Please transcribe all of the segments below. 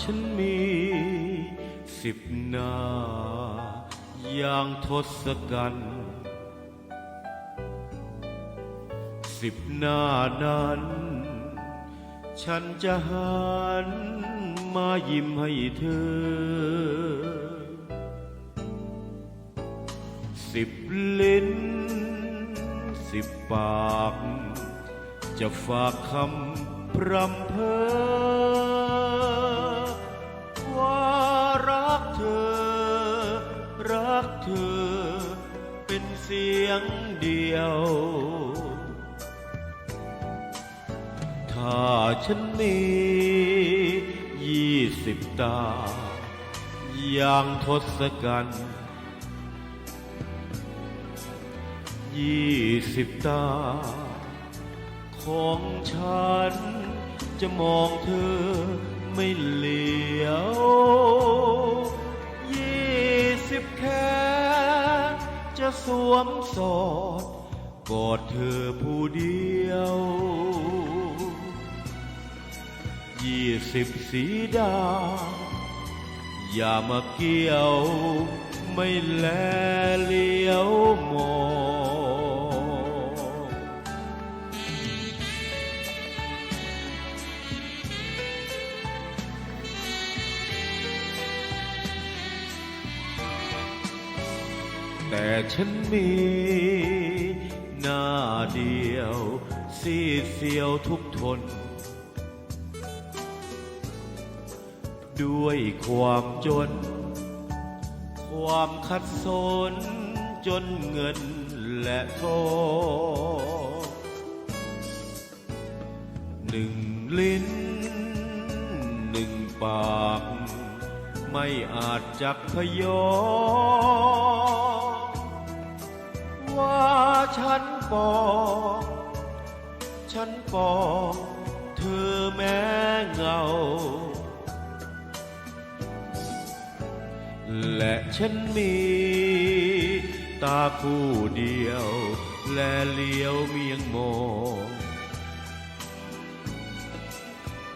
ฉันมีสิบหน้าอย่างทศกัณฐ์สิบหน้านั้น ฉันจะหันมายิ้มให้เธอ สิบลิ้น สิบปาก จะฝากคำพรำเพ้อ สียงเดียว ถ้าฉันมียี่สิบตา อย่างทศกัณฐ์ยี่สิบตา ของฉันจะมองเธอไม่เหลียว วมสอดกอดเธอผู้เดียวยี่สิบสีดา อย่ามาเกี่ยวไม่แลเลียว แต่ฉันมีหน้าเดียวซีเสียวทุกทน ด้วยความจน ความขัดสนจนเงินและทองหนึ่งลิ้น หนึ่งปาก ไม่อาจจักพยอม ปอกฉันปอกเธอแม้เงา และฉันมีตาคู่เดียว และเลี้ยวเมียงมอง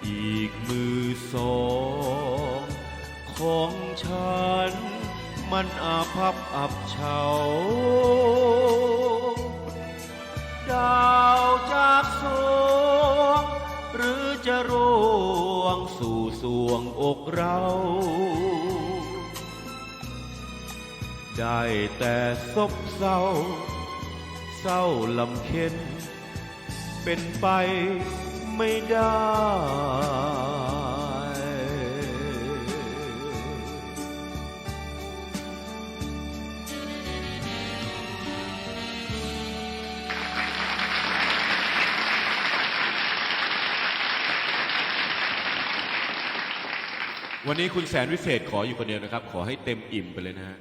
อีกมือสองของฉัน มันอาภัพอับเฉา จะร่วงสู่สวงอกเรา ได้แต่ซบเศร้า เศร้าลำเค็นเป็นไปไม่ได้ วันนี้คุณแสนวิเศษขออยู่คนเดียวนะครับ ขอให้เต็มอิ่มไปเลยนะฮะ